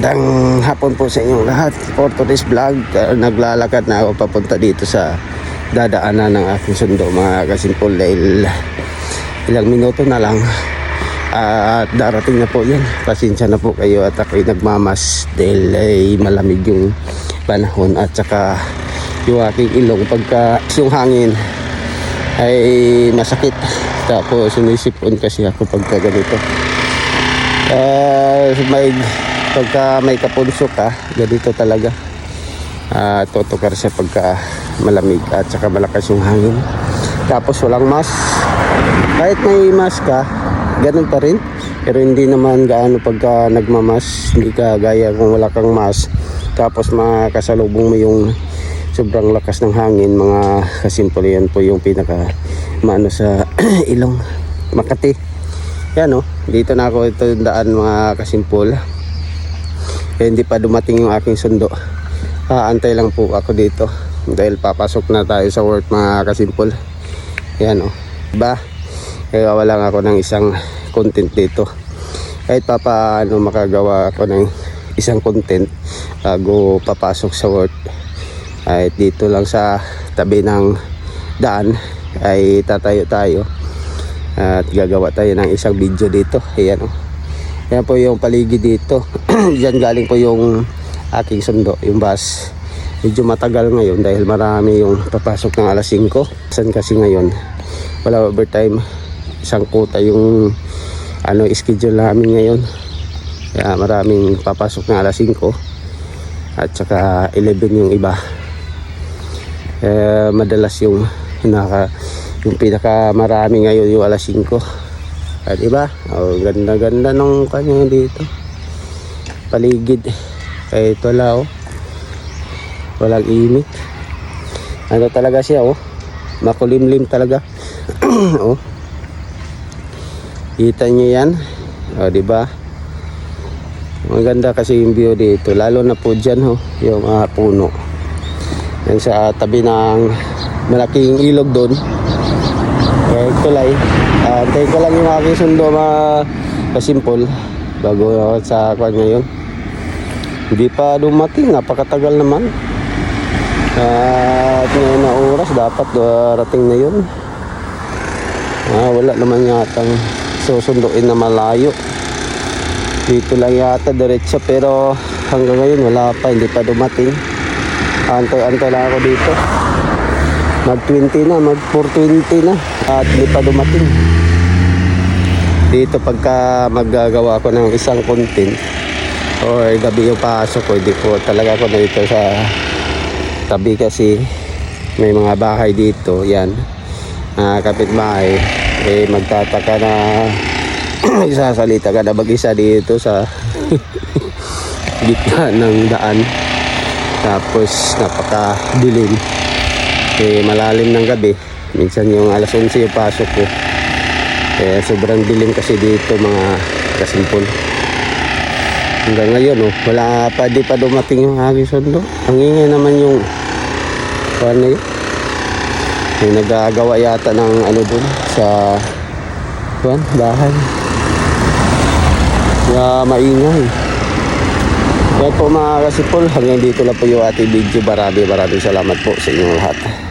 Magandang hapon po sa inyong lahat. For today's vlog, uh, naglalakad na ako papunta dito sa dadaanan ng aking sundo mga kasimpol dahil ilang minuto na lang at darating na po yan. Pasensya na po kayo at ako'y nagmamas dahil ay malamig yung panahon at saka yung aking ilong pagka yung hangin ay masakit. Tapos sumisipon kasi ako pagka ganito. Eh, may pagka may kapunso ka, ganito talaga. Ah, tutukar siya pagka malamig at saka malakas yung hangin. Tapos walang mask. Kahit may mask ka, ganun pa rin. Pero hindi naman gaano pagka nagmamas, hindi ka gaya kung wala kang mask. Tapos makasalubong mo yung sobrang lakas ng hangin, mga kasimpol yan po yung pinaka maano sa ilong Makati. Yan oh, dito na ako ito daan mga kasimpol. Eh, hindi pa dumating yung aking sundo. Aantay lang po ako dito dahil papasok na tayo sa work mga kasimpol. Yan oh. Diba? Kaya wala ako ng isang content dito. Kahit pa paano makagawa ako ng isang content bago papasok sa work. Ay dito lang sa tabi ng daan ay tatayo tayo at gagawa tayo ng isang video dito. Ayan oh. Yan po yung paligid dito. Diyan galing po yung aking sundo, yung bus. Medyo matagal ngayon dahil marami yung papasok ng alas 5. San kasi ngayon, wala overtime. Isang kuta yung ano schedule namin ngayon. Kaya maraming papasok ng alas 5. At saka 11 yung iba. Eh, madalas yung naka yung pinaka marami ngayon yung alas 5 Ah, di ba? Oh, ganda-ganda nung kanya dito. Paligid. Kahit wala oh. Walang init. Ano talaga siya oh. Makulimlim talaga. oh. Kita niyo yan? Oh, di ba? Maganda kasi yung view dito. Lalo na po dyan oh. Yung mga puno. Yan sa tabi ng malaking ilog doon. Eh, tulay. Uh, antay ko lang yung aking sundo mga kasimpol bago ako sa kwan ngayon. Hindi pa dumating, napakatagal naman. Ah, at ngayon na oras, dapat darating na yun. Ah, wala naman yatang susunduin na malayo. Dito lang yata diretso pero hanggang ngayon wala pa, hindi pa dumating. Antay-antay lang ako dito mag 20 na mag 420 na. At hindi pa dumating. Dito pagka maggagawa ako ng isang content or gabi yung pasok ko hindi po talaga ako dito sa tabi kasi may mga bahay dito yan. Uh, kapitbahay eh magtataka na isasalita ka na mag-isa dito sa gitna ng daan. Tapos napaka dilim eh malalim ng gabi. Minsan yung alas 11 yung pasok ko. Eh sobrang dilim kasi dito mga kasimpol hanggang ngayon oh, wala pa di pa dumating yung aking sundo. Ang ingay naman yung ano yun. May nagagawa yata ng ano dun sa kuan bahay. Kaya maingay. Kaya po mga kasipol hanggang dito lang po yung ating video. Marami maraming salamat po sa inyong lahat